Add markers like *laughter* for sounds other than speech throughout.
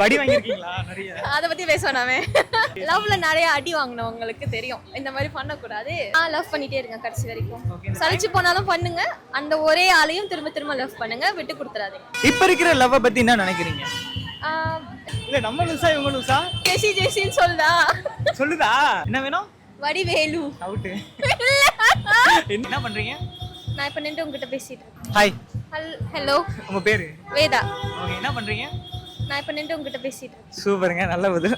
அடி வாங்கியிருக்கீங்களா நிறைய. *laughs* அதை பத்தி பேசுவேனாமே. லவ்ல நிறைய அடி வாங்கினவங்களுக்கு தெரியும். இந்த மாதிரி பண்ணக்கூடாது. நான் லவ் பண்ணிட்டே இருக்கேன் கடைசி வரைக்கும். சலிச்சு போனாலும் பண்ணுங்க. அந்த ஒரே ஆளையும் திரும்ப திரும்ப லவ் பண்ணுங்க. விட்டு கொடுத்துறாதீங்க. இப்ப இருக்கிற லவ்வை பத்தி என்ன நினைக்கிறீங்க? இல்ல நம்ம லூசா இவங்க லூசா? ஜெசி ஜெசின்னு சொல்லுதா? சொல்லுதா? என்ன வேணும்? வடிவேலு. அவுட்டு என்ன பண்றீங்க? நான் இப்ப நின்று உங்ககிட்ட பேசிட்டு ஹாய் ஹல் ஹலோ. உங்க பேரு? வேதா. ஓகே என்ன பண்றீங்க? நான் இப்ப நின்று உங்ககிட்ட பேசிட்டு இருக்கேன். சூப்பருங்க நல்ல பதில்.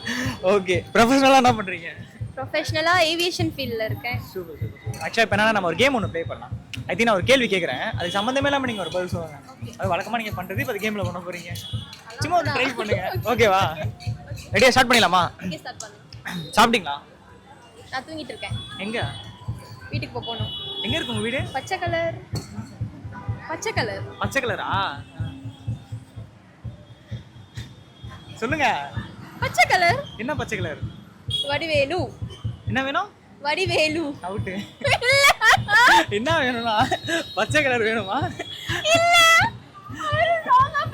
ஓகே ப்ரொஃபஷனலா என்ன பண்றீங்க? ப்ரொஃபஷனலா ஏவியேஷன் ஃபீல்டில் இருக்கேன். சூப்பர் சூப்பர் ஆக்சுவலாக இப்போ என்னன்னா நம்ம ஒரு கேம் ஒன்று ப்ளே பண்ணலாம். ஐ திங்க் நான் ஒரு கேள்வி கேட்குறேன் அதுக்கு சம்மந்தமே இல்லாமல் நீங்கள் ஒரு பதில் சொல்லுங்க. அது வழக்கமாக நீங்கள் பண்ணுறது இப்போ கேமில் பண்ண போறீங்க. சும்மா ஒரு ட்ரை பண்ணுங்க. ஓகேவா ரெடியாக ஸ்டார்ட் பண்ணிடலாமா? சாப்பிட்டீங்களா? நான் தூங்கிட்டு இருக்கேன். எங்க? வீட்டுக்கு போக போகணும். எங்க இருக்கு உங்க வீடு? பச்சை கலர் பச்சை கலர் பச்சை கலரா சொல்லுங்க. பச்சை கலர். என்ன பச்சை கலர்? வடிவேலு. என்ன வேணும்? வடிவேலு. அவுட்டு என்ன வேணும்னா? பச்சை கலர் வேணுமா? இல்ல.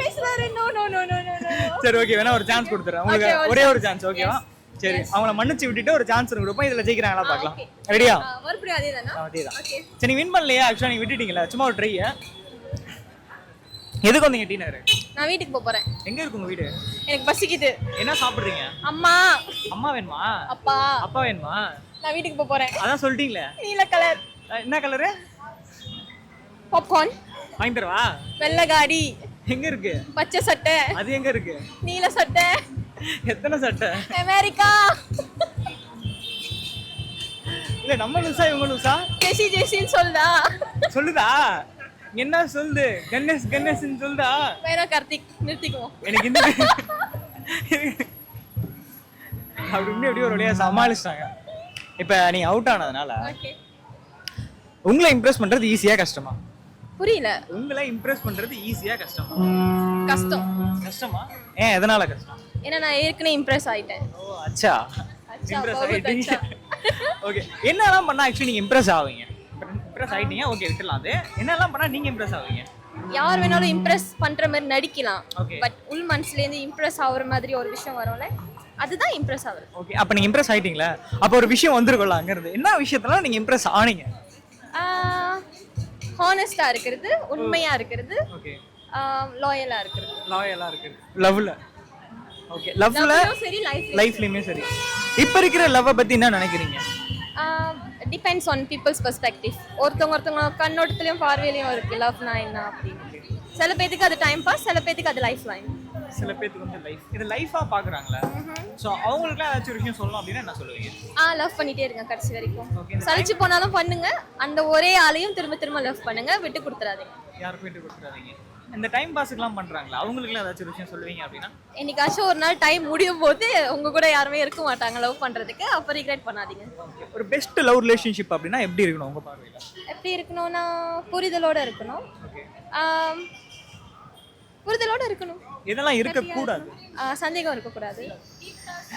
பேசுறாரு. நோ நோ நோ நோ சரி ஓகே வேணா ஒரு சான்ஸ் கொடுத்துறேன். உங்களுக்கு ஒரு ஒரே. சான்ஸ் ஓகேவா. சரி. அவங்கள மன்னிச்சு விட்டுட்டு ஒரு சான்ஸ் கொடுப்போம். இதுல ஜெயிக்கிறாங்களா பார்க்கலாம். okay. ரெடியா மறுபடியும் அதே தானா அதேதான்? ஓகே சரி நீ வின் பண்ணலையா? ஆக்சுவலா நீங்க விட்டுட்டீங்களா சும்மா ஒரு ட்ரை எதுக்கு வந்தீங்க டீனர் நான் வீட்டுக்கு போக போறேன். எங்க இருக்கு உங்க வீடு? எனக்கு பசிக்குது என்ன சாப்பிடுறீங்க? அம்மா. அம்மா வேணுமா? அப்பா. அப்பா வேணுமா? நான் வீட்டுக்கு போக போறேன். அதான் சொல்லிட்டீங்களே. நீல கலர் என்ன கலரு பாப்கார்ன் வாங்கி தரவா? வெள்ளை காடி. எங்க இருக்கு? பச்சை சட்டை. அது எங்க இருக்கு? நீல சட்டை. எத்தனை சட்டை? அமெரிக்கா. இல்ல நம்ம லூசா இவங்க லூசா? ஜெசி ஜெசின்னு சொல்லுதா? சொல்லுதா? என்ன சொல்லுது? கணேஷ் கணேஷ்னு சொல்லுதா வேணா கார்த்திக் நிறுத்திக்குவோம். எனக்கு இந்த அப்படி இப்படி அப்படியே ஒரு வழியா சமாளிச்சிட்டாங்க. இப்ப நீங்க அவுட் ஆனதுனால ஓகே உங்களை இம்ப்ரெஸ் பண்றது ஈஸியா கஷ்டமா? புரியல. உங்களை இம்ப்ரெஸ் பண்றது ஈஸியா கஷ்டமா? கஷ்டம். கஷ்டமா? ஏன் எதனால கஷ்டம்? ஏன்னா நான் ஏற்கனவே இம்ப்ரெஸ் ஆயிட்டேன். ஓ அச்சா. இம்ப்ரெஸ் ஆயிட்டீங்க. ஓகே என்னெல்லாம் பண்ணா ஆக்சுவலி நீங்க இம்ப்ரெஸ் ஆவீங்க? இம்ப்ரெஸ் ஆயிட்டீங்க? ஓகே விட்டுலாம் அது. என்னெல்லாம் பண்ணா நீங்க இம்ப்ரெஸ் ஆவீங்க? யார் வேணாலும் இம்ப்ரெஸ் பண்ற மாதிரி நடிக்கலாம். பட் உள் மனசுல இருந்து இம்ப்ரெஸ் ஆகுற மாதிரி ஒரு விஷயம் வரும்ல அதுதான் இம்ப்ரெஸ் ஆகுது ஓகே அப்ப நீங்க இம்ப்ரெஸ் ஆயிட்டீங்களா? அப்ப ஒரு விஷயம் வந்துருக்கும்ல அங்க இருந்து என்ன விஷயத்துல நீங்க இம்ப்ரெஸ் ஆனீங்க? ஹானஸ்டா இருக்கிறது உண்மையா இருக்கிறது ஓகே லாயலா இருக்கிறது. லாயலா இருக்கு லவ்ல ஓகே லவ்ல லவ்லயும் சரி லைஃப் லைஃப்லயுமே சரி. இப்ப இருக்கிற லவ்வை பத்தி என்ன நினைக்கிறீங்க? டிபெண்ட்ஸ் ஆன் பீப்புள்ஸ் பெர்ஸ்பெக்டிவ் ஒருத்தவங்க ஒருத்தவங்க கண்ணோட்டத்துலயும் பார்வையிலையும் இருக்கு. லவ்னா என்ன அப்படின்னு. சில பேத்துக்கு அது டைம் பாஸ் சில பேத்துக்கு அது லைஃப் லைன் சில பேத்துக்கு வந்து லைஃப் இது லைஃபா பாக்குறாங்களா சோ அவங்களுக்குலாம் ஏதாச்சும் ஒரு விஷயம் சொல்லணும் அப்படின்னா என்ன சொல்லுவீங்க? ஆ லவ் பண்ணிட்டே இருக்கேன் கடைசி வரைக்கும். சலிச்சு போனாலும் பண்ணுங்க. அந்த ஒரே ஆளையும் திரும்ப திரும்ப லவ் பண்ணுங்க. விட்டு கொடுத்துறாதீங்க. யாருக்கும் விட்டு கொடுத்துறாதீங்க? இந்த டைம் பாஸுக்குலாம் பண்றாங்களா? அவங்களுக்குலாம் ஏதாச்சும் ஒரு விஷயம் சொல்லுவீங்க அப்படின்னா? என்னைக்காச்சும் ஒரு நாள் டைம் முடியும் போது உங்க கூட யாருமே இருக்க மாட்டாங்க லவ் பண்றதுக்கு. அப்ப ரிக்ரெட் பண்ணாதீங்க. ஒரு பெஸ்ட் லவ் ரிலேஷன்ஷிப் அப்படின்னா எப்படி இருக்கணும் உங்க பார்வையில? எப்படி இருக்கணும்னா புரிதலோட இருக்கணும். ஆம், புரிதலோட இருக்கணும். இதெல்லாம் இருக்க கூடாது ஆ, சந்தேகம் இருக்கக்கூடாது.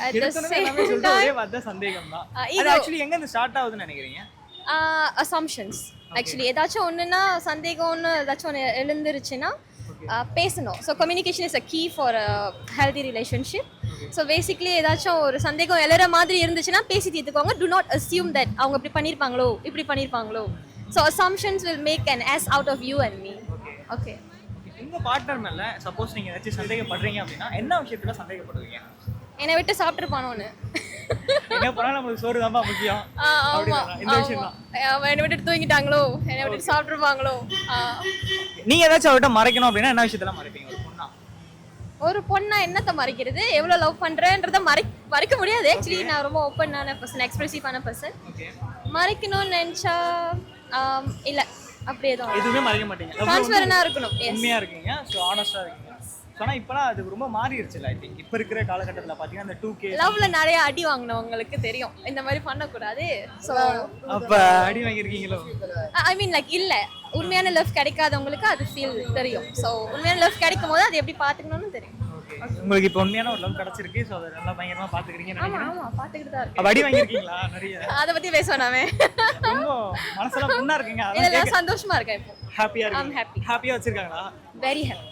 At the same ஒரே வார்த்தை சந்தேகம் தான் ஆ, அது இது- ஆக்சுவலி எங்க இருந்து ஸ்டார்ட் ஆகுதுன்னு நினைக்கிறீங்க? Assumptions. ஆக்சுவலி ஏதாச்சும் ஒன்றுனா சந்தேகம்னு ஏதாச்சும் ஒன்று எழுந்துருச்சுன்னா பேசணும். So communication is a key for a healthy relationship so basically ஏதாச்சும் ஒரு சந்தேகம் எழற மாதிரி இருந்துச்சுன்னா பேசி தீர்த்துக்கோங்க. டு நாட் அசியூம் தட் அவங்க இப்படி பண்ணியிருப்பாங்களோ இப்படி பண்ணியிருப்பாங்களோ so assumptions will make an ass out of you and me okay உங்க பார்ட்னர் மேல சப்போஸ் நீங்க ஏதாச்சும் சந்தேகப்படுறீங்க அப்படின்னா என்ன விஷயத்துல சந்தேகப்படுவீங்க? என்னை விட்டு சாப்பிட்டுருப்பானோன்னு எங்க போனா நம்மளுக்கு சோறு தான்ப்பா முக்கியம்? இந்த விஷயம் தான் என்னை விட்டுட்டு தூங்கிட்டாங்களோ? என்னை விட்டுட்டு சாப்பிட்டுருப்பாங்களோ. நீங்க ஏதாச்சும் அவர்கிட்ட மறைக்கணும் அப்படின்னா என்ன விஷயத்துல மறைப்பீங்க? ஒரு பொண்ணா? ஒரு பொண்ணா என்னத்தை மறைக்கிறது? எவ்வளோ லவ் பண்றேன்றத மறை மறைக்க முடியாது. ஆக்சுவலி நான் ரொம்ப ஓப்பனான பர்சன் எக்ஸ்பிரசிவான பர்சன் மறைக்கணும்னு நினைச்சா இல்ல. அப்படி எதுவும் எதுவுமே மறைக்க மாட்டீங்க. Love டிரான்ஸ்பரனா இருக்கணும் வந்து எஸ் உண்மையா இருக்கீங்க. ஸோ ஆனஸ்டா இருக்கீங்க. ஸோ ஆனா இப்பெல்லாம் அது ரொம்ப மாறிடுச்சுல ஐ திங்க் இப்போ இருக்கிற காலகட்டத்துல பாத்தீங்கன்னா அந்த டூ கே லவ்ல நிறைய அடி வாங்கினவங்களுக்கு தெரியும். இந்த மாதிரி பண்ணக்கூடாது. ஸோ அப்ப அடி வாங்கியிருக்கீங்களோ? ஐ மீன் லைக் இல்ல. உண்மையான லவ் கிடைக்காதவங்களுக்கு அது ஃபீல் தெரியும். ஸோ உண்மையான லவ் கிடைக்கும் போது அது எப்படி பார்த்துக்கணும்னு தெரியும். உங்களுக்கு இப்போ உண்மையான ஒரு லவ் கிடைச்சிருக்கு. ஸோ அதை நல்லா பயங்கரமா பாத்துக்கிறீங்கன்னு ஆமா ஆமா பார்த்துக்கிட்டு தான் அப்ப அடி வாங்கியிருக்கீங்களா? நிறைய. அதை பத்தி பேசுவேனாமே ரொம்ப மனசெல்லாம் புண்ணா இருக்கீங்க. இதெல்லாம் சந்தோஷமா இருக்கேன் இப்போ. ஹாப்பியா இருக்கு happy. ஹாப்பியா வச்சிருக்காங்களா? Very happy